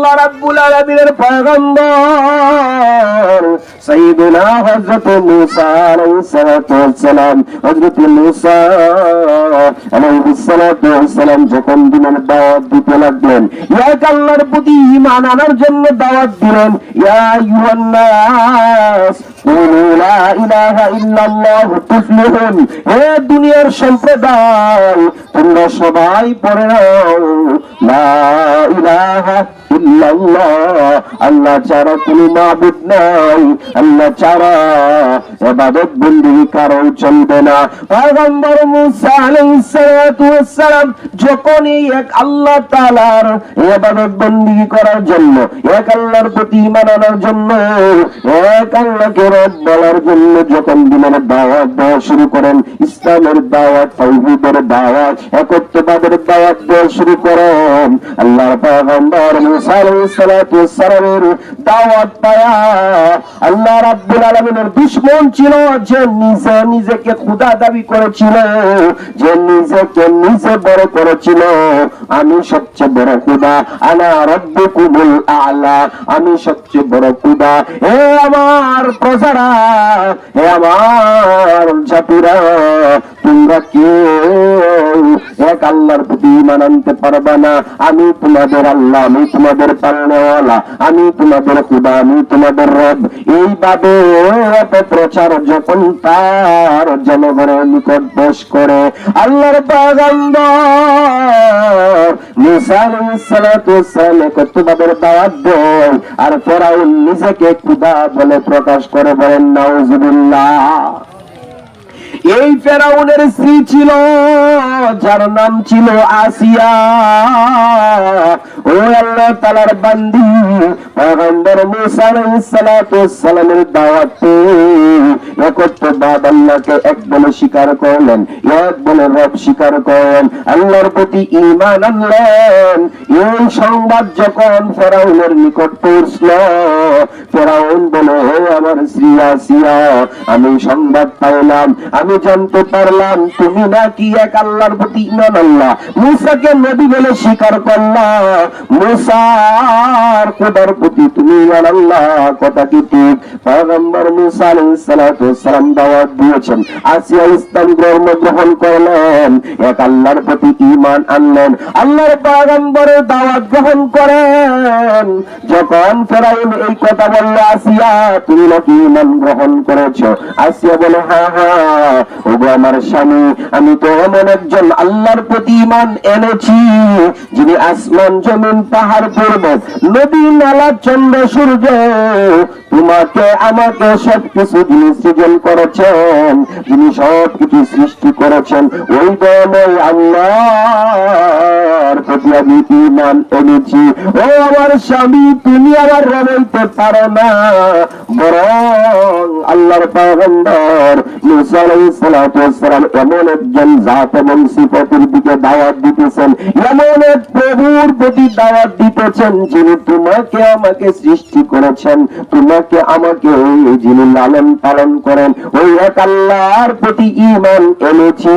আল্লাহ রাব্বুল আলামিনের পয়গম্বর সাইয়্যিদুনা হযরত মূসা আলাইহিস সালাতু ওয়াস সালাম। হযরত মূসা আলাইহিস সালাতু ওয়াস সালাম যখন দিনের দাওয়াত দিতে লাগলেন এক আল্লাহর প্রতি ঈমান আনার জন্য দাওয়াত দিলেন, ইয়া আইয়ুহান নাস কুলু লা ইলাহা ইল্লাল্লাহু তুফলিহুন, হে দুনিয়ার সম্প্রদায়, তোমরা সবাই পড়ে নাও, লা ইলাহা আল্লাহ ছাড়া কোনো নাই। আল্লাহ ছাড়া কারও চলবে না। পয়গম্বর মুসা আলাইহিস যখনই এক আল্লাহ তাআলার করার জন্য, এক আল্লাহর প্রতি ঈমান আনার জন্য, এক আল্লাহকে রব বলার জন্য যখন দিনের দাওয়াত দেওয়া শুরু করেন, ইসলামের দাওয়াত, তাওহীদের দাওয়াত, একত্ববাদের দাওয়াত দেওয়া শুরু করেন, আল্লাহর পয়গম্বর মুসা আমি সবচেয়ে বড় খোদা আনা রব্বুকুমুল আলা, আমি সবচেয়ে বড় খোদা হে আমার প্রজারা, হে আমার জাতিরা তোমরা কেউ এক আল্লাহর প্রতি ঈমান আনতে পারবা না। আমি তোমাদের আল্লাহ, আমি তোমাদের পালনেওয়ালা, আমি তোমাদের খুদা, আমি তোমাদের রব। এইভাবে যখন তার জনগণের নিকট বস করে, আল্লাহর একত্ববাদের দাওয়াত আর ফেরাউন নিজেকে খুদা বলে প্রকাশ করে বলেন, নাউজুবিল্লাহ। এই ফেরাউনের স্ত্রী ছিল, যার নাম ছিল আসিয়া। ও আল্লাহ তালার বান্দি, পয়গম্বর দাওয়াত আল্লাহকে এক বলে স্বীকার করলেন, এক বলে রব স্বীকার আল্লাহর প্রতি আনলেন। এই সংবাদ যখন ফেরাউনের নিকট পৌঁছল, ফেরাউন বলে, হে আমার স্ত্রী আসিয়া, আমি সংবাদ পাইলাম, আমি জানতে পারলাম, তুমি নাকি এক আল্লাহর প্রতি ইমান আল্লাহ। মুসাকে নবী বলে স্বীকার করলা। মুসার খোদার প্রতি তুমি ইমান আল্লাহ, কথা কি ঠিক? পয়গম্বর মুসা আলাইহিস সালাতু সালাম দাওয়াত দিয়েছেন। আসিয়া ইসলাম ধর্ম গ্রহণ করলেন। এক আল্লাহর প্রতি ঈমান আনলেন। আল্লাহর পয়গম্বরের দাওয়াত গ্রহণ করেন। যখন ফেরাউন এই কথা বলল, আসিয়া, তুমি নাকি ঈমান গ্রহণ করেছ? আসিয়া বলে হ্যাঁ হ্যাঁ। ওগো আমার স্বামী, আমি তো এমন একজন আল্লাহর প্রতি ইমান এনেছি, যিনি আসমান, জমিন, পাহাড় পর্বত, নদী, নালা, চন্দ্র, সূর্য তোমাকে আমাকে সবকিছু যিনি সৃজন করেছেন, যিনি সবকিছু সৃষ্টি করেছেন, ওই দয়াময় আল্লাহর প্রতি আমি ঈমান এনেছি। ও আমার স্বামী, তুমি আমার রবাইতে পারো না। বরং আল্লাহর ওয়াস সালাম এমন একজন জাত এবং সিফাতের দিকে দাওয়াত দিতেছেন, এমন এক প্রভুর প্রতি দাওয়াত দিতেছেন যিনি তোমাকে আমাকে সৃষ্টি করেছেন। তোমাকে আমাকে যিনি লালন পালন করেন। ওই এক আল্লাহর প্রতি ইমান এনেছি।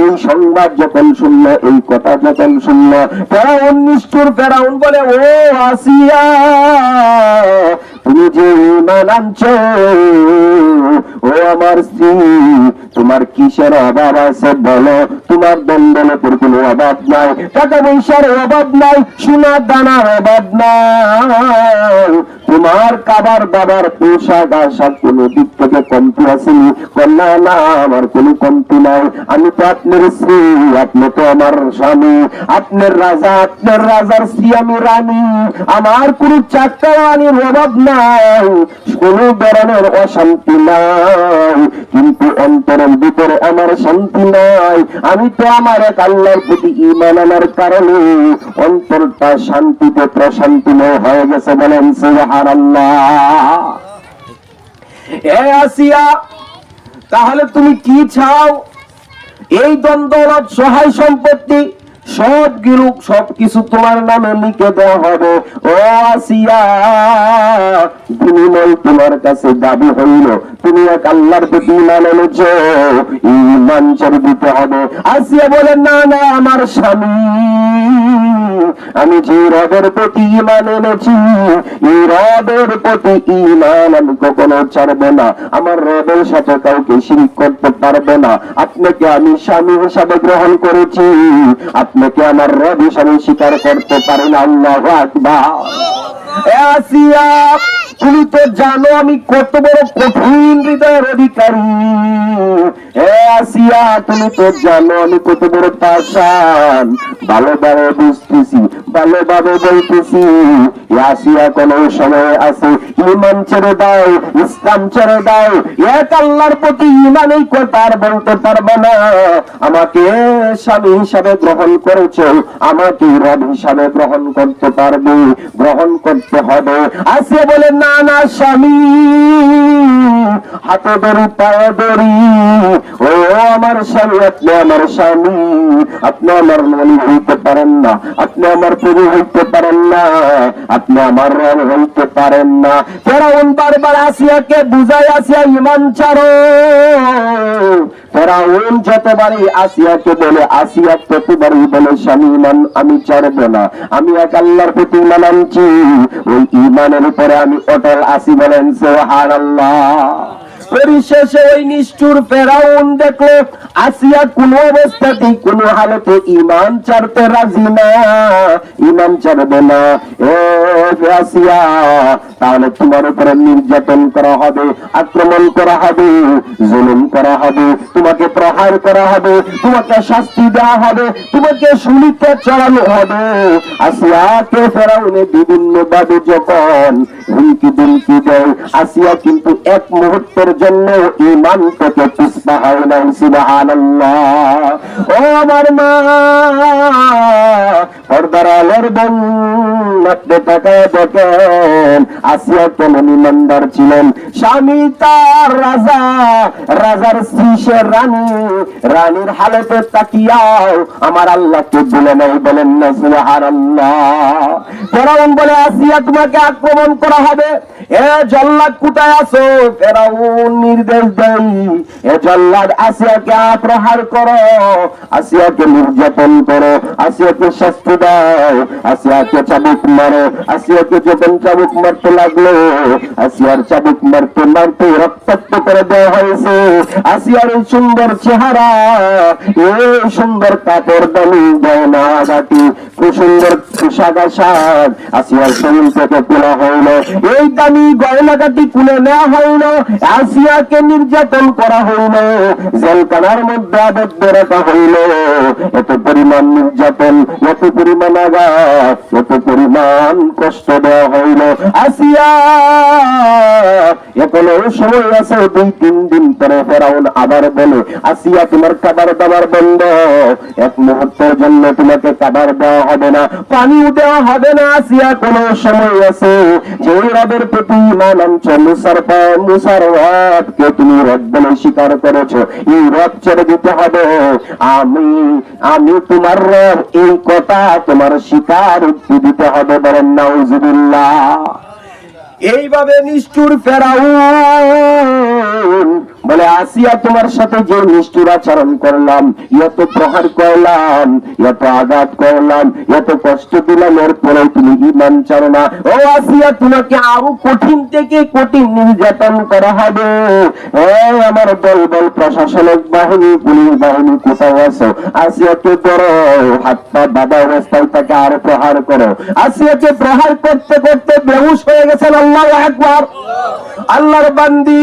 এই সংবাদ যখন শুনল, এই কথা যখন শুনল, ফেরাউন নিষ্ঠুর ফেরাউন বলে, ও আসিয়া, তুমি যে ইমান আনছো, ও আমার স্ত্রী তোমার কিসের অভাব আছে বলো? তোমার দ্বন্দ্বের কোনো অভাব নাই। টাকা পয়সার অভাব নাই, সোনার দানার অভাব নাই। তোমার কাবার দাবার পোশাক আশাক কোন দিক থেকে কমতি আসেনি। কন্যা না, আমার কোনো কমতি নাই। আমি তো আপনার স্ত্রী, আপনি তো আমার স্বামী। আপনার রাজা, আপনার রাজার স্ত্রী আমি রানী। আমার কোনো চাকরা রানীর অভাব নাই। কোন ধরনের অশান্তি নাই। কিন্তু অন্তরের ভিতরে আমার শান্তি নাই। আমি তো আমার এক আল্লাহর প্রতি ইমান আনার কারণে অন্তরটা শান্তিতে প্রশান্তিময় হয়ে গেছে বলেন এ আসিয়া, তাহলে তুমি কি চাও? এই দ্বন্দ্ব সহায় সম্পত্তি সব গিরুক, সব কিছু তোমার নামে লিখে দেওয়া হবে। ও আসিয়া বিনিময় তোমার কাছে দাবি হইল। তুমি এক আল্লাহর প্রতি ইমান এনেছ, ইমান চর দিতে হবে। আসিয়া বলে না না, আমার স্বামী আমি যে রবের প্রতি ইমান এনেছি, এই রবের প্রতি ইমান আমি কখনো ছাড়বো না। আমার রবের সাথে কাউকে শিরিক করতে পারব না। আপনাকে আমি স্বামী হিসাবে গ্রহণ করেছি। আপনাকে আমার রব হিসাবে স্বীকার করতে পারি না আল্লাহ আকবার। আসিয়া তুমি তো জানো আমি কত বড় কঠিন হৃদয়ের অধিকারী। এ আসিয়া, তুমি তো জানো আমি কত বড় পাশান ভালোভাবে বুঝতেছি, ভালোভাবে বলতেছি। আসিয়া কোন সময় আছে, ইমান ছেড়ে দাও, ইসলাম ছেড়ে দাও, এক আল্লাহর প্রতি ইমান এই কথা আর বলতে পারবে না। আমাকে স্বামী হিসাবে গ্রহণ করেছ, আমাকে রব হিসাবে গ্রহণ করতে পারবে, গ্রহণ করতে হবে। আসিয়া বলে, না না, স্বামী, হাতে ধরি, পায়ে ধরি। ও আমার স্বামী, আপনি আমার স্বামী, আপনি আমার মনি হইতে পারেন না, আপনি আমার প্রভু হইতে না, আপনি আমার রব হইতে পারেন না। ফেরাউন বারবার আসিয়াকে বুঝাই আসিয়া ইমান ছাড়ো। ফেরাউন যতবারই আসিয়াকে বলে, আসিয়া বলে, স্বামী, ইমান আমি ছাড়বো না। আমি এক আল্লাহর প্রতি ইমান আনছি। ওই ইমানের উপরে আমি অটল আসি বলেন সোহান আল্লাহ পরিশেষে ওই নিষ্ঠুর ফেরাউন দেখল, আসিয়া কোন অবস্থাতেই, কোন হালতে ইমান ছাড়তে রাজি না। ইমান না। আসিয়া, তাহলে তোমার উপরে নির্যাতন করা হবে, আক্রমণ করা হবে, জুলুম করা হবে, তোমাকে প্রহার করা হবে, তোমাকে শাস্তি দেওয়া হবে, তোমাকে শুনিতে চড়ানো হবে। আসিয়াকে ফেরাউনে বিভিন্ন ভাবে যখন হুমকি দুমকি দেয়, আসিয়া কিন্তু এক মুহূর্তের জন্য ইমান থেকে পিসপা হয় নাই ও আমার মা পর্দার আলোর দেখেন, আসিয়া কেমন ইমানদার ছিলেন। স্বামী তার রাজা, রাজার শীষের রানী, রানীর হালতে তাকিয়াও আমার আল্লাহকে বলে নাই, বলেন না, সুবহানাল্লাহ। ফেরাউন বলে, আসিয়া তোমাকে আক্রমণ করা হবে। এ জল্লাদ কোথায় আছো? ফেরাউন নির্দেশ দেয় এ আসিয়াকে প্রহার করো, আসিয়াকে নির্যাতন করো, আসিয়াকে শাস্তি দাও, আসিয়াকে চাবুক মারো, আসিয়াকে যখন চাবুক মারতে লাগল, আসিয়ার চাবুক মারতে মারতে রক্তাক্ত করে দেওয়া হয়েছে। আসিয়ার এই সুন্দর চেহারা, এই সুন্দর কাপড় দামি, গয়না, গাটি, খুব সুন্দর নির্যাতন করা হইল। জেলখানার মধ্যে আবদ্ধ রাখা হইল। এত পরিমাণ নির্যাতন, এত পরিমাণ আঘাত, এত পরিমাণ কষ্ট দেওয়া হইল। আসিয়া, এখনও সময় আছে, দুই, তিন দিন পরে ফেরাউন আবার বলে, আসিয়া, তোমার খাবার দাবার বন্ধ। এক মুহূর্তের জন্য তোমাকে খাবার দেওয়া হবে না। পানিও দেওয়া হবে না, আসিয়া কোনো সময় আছে। যে রবের প্রতি ইমান আনছো, মুসার মুসার তুমি রব বলে স্বীকার করেছ। এই রব ছেড়ে দিতে হবে। আমি আমি তোমার রব, এই কথা তোমার স্বীকার দিতে হবে বলেন নাউজুবিল্লাহ। এইভাবে নিষ্ঠুর ফেরাউন বলে, আসিয়া তোমার সাথে যে নিষ্ঠুর আচরণ করলাম, এত প্রহার করলাম, এত আঘাত করলাম, এত কষ্ট দিলাম এরপরে তুমি ইমান চারো না। ও আসিয়া, তোমাকে আরও কঠিন থেকে কঠিন নির্যাতন করা হবে। আমার দল বল প্রশাসনিক বাহিনী, পুলিশ বাহিনী, কোথাও আছো? আসিয়াকে ধরো, হাত পা বাবা অবস্থায় তাকে আরও প্রহার করো। আসিয়াকে প্রহার করতে করতে বেহুশ হয়ে গেছেন, আল্লাহ একবার আল্লাহর বান্দি।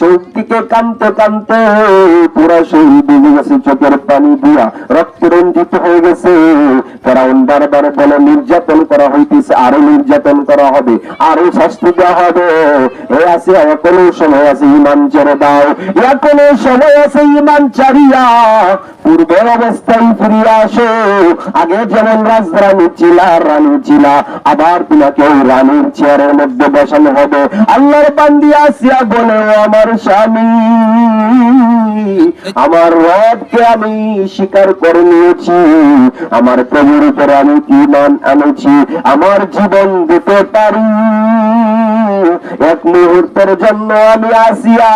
চোখ থেকে কানতে কানতে পুরা শরীর ডুবে গেছে চোখের পানি দিয়া রক্ত রঞ্জিত হয়ে গেছে। ফেরাউন বারবার বলে, নির্যাতন করা হইতেছে, আরও নির্যাতন করা হবে, আরও শাস্তি দেওয়া হবে। এ আছে এখনও সময় আছে, ইমান ছেড়ে দাও। এখনও সময় আছে, ইমান ছাড়িয়া পূর্বের অবস্থায় ফিরিয়ে আসো। আগে যেমন রাজরানী ছিলা রানী ছিলা, আবার তোমাকে রানীর চেয়ারের মধ্যে বসানো হবে। আল্লাহর বান্দি আসিয়া বলে ও আমার স্বামী আমার রবকে আমি স্বীকার করে নিয়েছি। আমার প্রভুর উপরে আমি ইমান আনেছি আমার জীবন দিতে পারি। এক মুহূর্তের জন্য আমি আসিয়া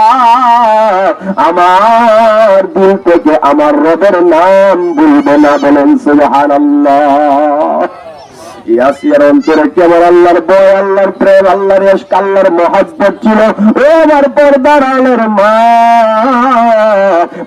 আমার দিল থেকে আমার রবের নাম বলব না বলেন সুবহানাল্লাহ। ইয়াসিয়ার অন্তরে কেমন আল্লাহর বয় আল্লাহর প্রেম, আল্লাহর ইশক, আল্লাহর মহব্বত ছিল। ও পর্দার আলের মা।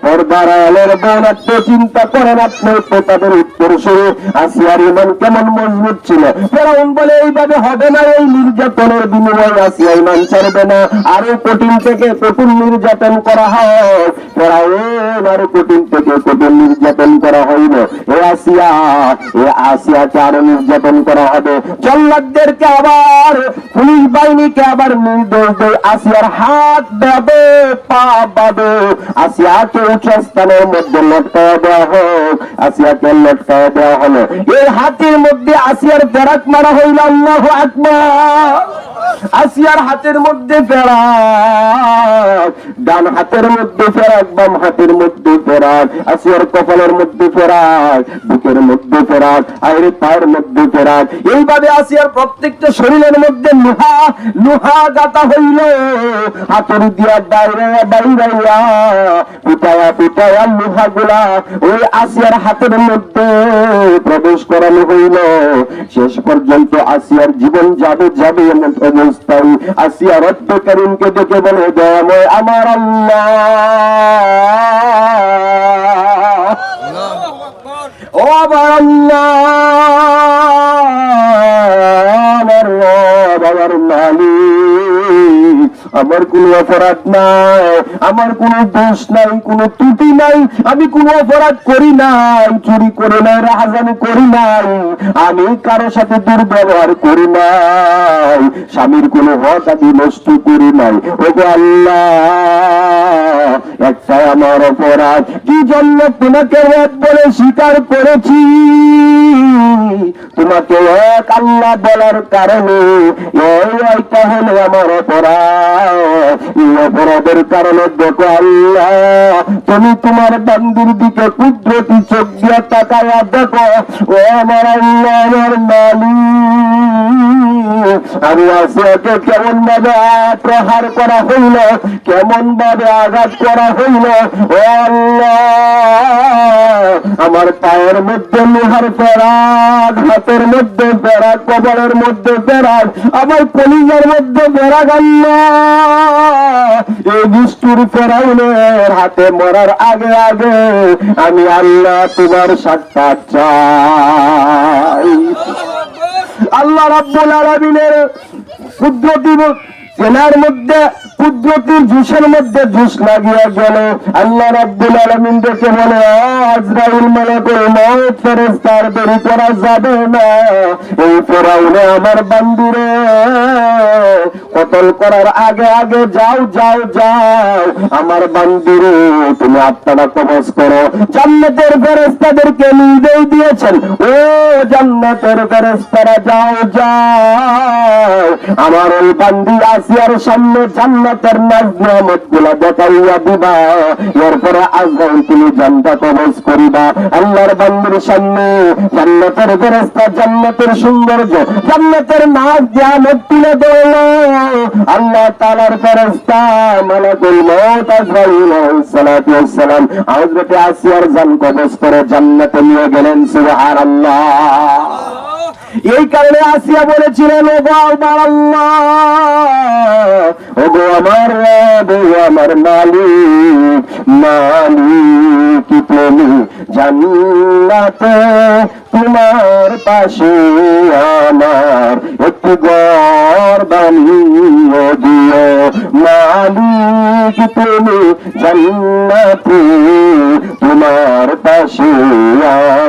পর্দার আলের বোন আপনি চিন্তা করেন আপনি তাদের উত্তর শুরু আসিয়ার ইমান কেমন মজবুত ছিল। ফেরাউন বলে, এইভাবে হবে না, এই নির্যাতনের বিনিময়ে আসিয়া ইমান ছাড়বে না। আরও কঠিন থেকে কঠিন নির্যাতন করা হয়। ফেরাউন আরও কঠিন থেকে কঠিন নির্যাতন করা হইল। এ আসিয়া, এ আসিয়াকে আরও নির্যাতন করা হবে। জল্লাদদেরকে আবার, পুলিশ বাহিনীকে আবার নির্দেশ আসিয়ার হাত দেবে, পা বাঁধে আসিয়াকে উঁচু স্থানের মধ্যে লটকায় দেওয়া হোক, আসিয়াকে লটকায় দেওয়া হলো। এই হাতের মধ্যে আসিয়ার ফেরাক মারা হইল, আল্লাহ আকবার। আসিয়ার হাতের মধ্যে ফেরাক ডান হাতের মধ্যে ফেরাক বাম হাতের মধ্যে ফেরাক আসিয়ার কপালের মধ্যে ফেরাক বুকের মধ্যে ফেরাক আইরে পায়ের মধ্যে ফেরাক এইভাবে আসিয়ার প্রত্যেকটা শরীরের মধ্যে লোহা লোহা গাতা হইল। হাতের দিয়া বাইরে বাইরাইয়া পিটায়া পিটায়া লোহা গুলা ওই আসিয়ার হাতের মধ্যে প্রবেশ করানো হইল। শেষ পর্যন্ত আসিয়ার জীবন যাবে যাবে এমন অবস্থায় আসিয়া রব্বে করিমকে দেখে বলে, দয়াময় আমার আল্লাহ। আমার কোন অপরাধ নাই, আমার কোন দোষ নাই, কোন ত্রুটি নাই, আমি কোন অপরাধ করি নাই, চুরি করে নাই, রাহাজানি করি নাই, আমি কারও সাথে দুর্ব্যবহার করি নাই, স্বামীর কোন হক আমি নষ্ট করি নাই। ও আল্লাহ, একটাই আমার অপরাধ, কি জন্য তোমাকে এক বলে স্বীকার করেছি? তোমাকে এক আল্লাহ বলার কারণে এই একটা হলো আমার অপরাধ। এই অপরাধের কারণে দেখো আল্লাহ। তুমি তোমার বান্দির দিকে কুদরতি চোখ দিয়ে তাকায়া দেখো। ও আমার আল্লাহ আমার আমি আসিয়াকে কেমন ভাবে প্রহার করা হইল কেমন ভাবে আঘাত করা হইল? ও আল্লাহ। আমার পায়ের মধ্যে লোহার ফেরাক, হাতের মধ্যে ফেরাক কবলের মধ্যে ফেরাক, আমার কলিজার মধ্যে ফেরাক আল্লাহ। এই দুষ্টুর ফেরাউনের হাতে মরার আগে আগে আমি আল্লাহ তোমার সাক্ষাৎ চাই। আল্লাহ রাব্বুল আলামিনের কুদরতি জেলার মধ্যে কুদরতির জুসের মধ্যে জুস লাগিয়া গেল আল্লাহ রাব্বুল আলামিন দেখে বলে, "ও আজরাইল মালাকুল মউত, ফেরেশতার দেরি করা যাবে না। এই ফেরাউনে আমার বান্দিরে, কতল করার আগে আগে যাও যাও যাও। আমার বান্দিরে, তুমি আত্মাটা কবজ করো। জান্নাতের ফেরেশতাদেরকে নির্দেশ দিয়েছেন, ও জান্নাতের ফেরেশতারা, যাও যাও। আমার ওই বান্দি আসিয়ার সামনে নাজ নিয়ামতগুলা দেখাইয়া দিবা। এরপরে আজরাইল তুমি জানটা কবজ করিবা। আল্লাহর বান্দির সামনে জান্নাতের ফেরেশতা, জান্নাতের সৌন্দর্য, জান্নাতের নাজ নিয়ামত তুলে দিল আল্লাহ তাআলার ফেরেশতা মালাকুল মউত আজরাইল সালাতু ওয়াস সালাম আসিয়ার জান কবজ করে জান্নাতে নিয়ে গেলেন, সুবহানাল্লাহ। এই কারণে আসিয়া বলেছিলেন, ও আমার ও গো আমার আমার মালিক মালিক, তুমি তোমার পাশে আমার একটু বানিয়ে দিও। মালিক, তুমি জান্নাতে তোমার পাশে আমার